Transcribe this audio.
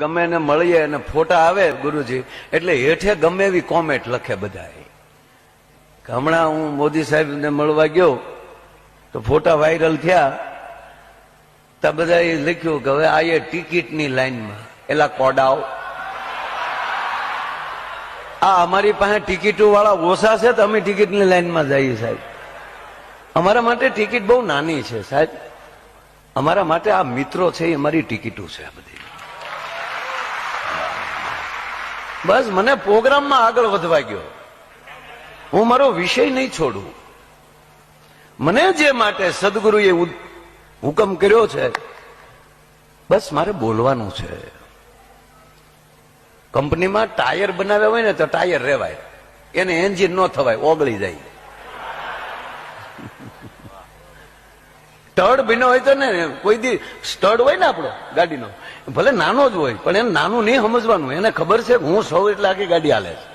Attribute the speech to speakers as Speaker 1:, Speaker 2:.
Speaker 1: ગમે એને મળીએ અને ફોટા આવે ગુરુજી, એટલે હેઠે ગમે એવી કોમેન્ટ લખે બધા હમણાં હું મોદી સાહેબને મળવા ગયો, તો ફોટા વાયરલ થયા. તો બધાએ લખ્યું કે હવે આયે ટિકિટની લાઈનમાં, એલા કોડાઓ. આ અમારી પાસે ટિકિટો વાળા ઓછા છે તો અમે ટિકિટની લાઈનમાં જઈએ સાહેબ. અમારા માટે ટિકિટ બહુ નાની છે સાહેબ. અમારા માટે આ મિત્રો છે એ અમારી ટિકિટો છે આ બધી. બસ મને પ્રોગ્રામમાં આગળ વધવા ગયો. હું મારો વિષય નહીં છોડું. મને જે માટે સદગુરુએ હુકમ કર્યો છે, બસ મારે બોલવાનું છે. કંપનીમાં ટાયર બનાવ્યા હોય ને તો ટાયર રેવાય. એને એન્જિન ન થવાય, ઓગળી જાય. સ્ટડ બન્યો હોય તો ને, કોઈ દી સ્ટડ હોય ને આપણો ગાડીનો. ભલે નાનો જ હોય, પણ એને નાનું નહીં સમજવાનું. એને ખબર છે હું સૌ એટલે આખી ગાડી હાલે છે.